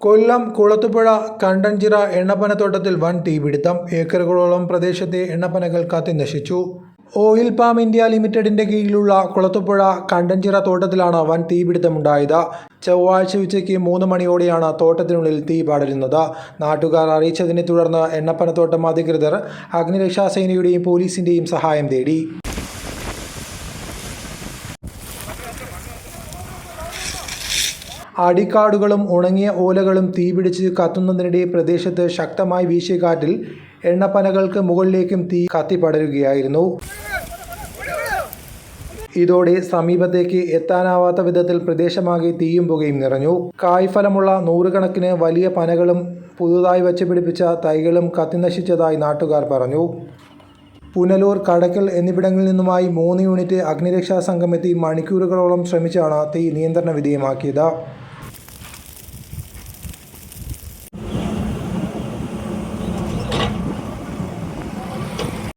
കൊല്ലം കുളത്തുപുഴ കണ്ടൻചിറ എണ്ണപ്പനത്തോട്ടത്തിൽ വൻ തീപിടുത്തം. ഏക്കറുകളോളം പ്രദേശത്തെ എണ്ണപ്പനകൾ കത്തിനശിച്ചു ഓയിൽ പാം ഇന്ത്യ ലിമിറ്റഡിന്റെ കീഴിലുള്ള കുളത്തുപുഴ കണ്ടൻചിറ തോട്ടത്തിലാണ് വൻ തീപിടുത്തമുണ്ടായത്. ചൊവ്വാഴ്ച ഉച്ചയ്ക്ക് മൂന്ന് മണിയോടെയാണ് തോട്ടത്തിനുള്ളിൽ തീ പടരുന്നത്. നാട്ടുകാർ അറിയിച്ചതിനെ തുടർന്ന് എണ്ണപ്പനത്തോട്ടം അധികൃതർ അഗ്നിരക്ഷാസേനയുടെയും പോലീസിന്റെയും സഹായം തേടി. അടിക്കാടുകളും ഉണങ്ങിയ ഓലകളും തീപിടിച്ച് കത്തുന്നതിനിടെ പ്രദേശത്ത് ശക്തമായി വീശിയ കാറ്റിൽ എണ്ണപ്പനകൾക്ക് മുകളിലേക്കും തീ കത്തിപ്പടരുകയായിരുന്നു. ഇതോടെ സമീപത്തേക്ക് എത്താനാവാത്ത വിധത്തിൽ പ്രദേശമാകെ തീയും പുകയും നിറഞ്ഞു. കായ്ഫലമുള്ള നൂറുകണക്കിന് വലിയ പനകളും പുതുതായി വച്ചുപിടിപ്പിച്ച തൈകളും കത്തിനശിച്ചതായി നാട്ടുകാർ പറഞ്ഞു. പുനലൂർ കടക്കൽ എന്നിവിടങ്ങളിൽ നിന്നുമായി മൂന്ന് യൂണിറ്റ് അഗ്നിരക്ഷാ എത്തി മണിക്കൂറുകളോളം ശ്രമിച്ചാണ് തീ നിയന്ത്രണ വിധേയമാക്കിയത്.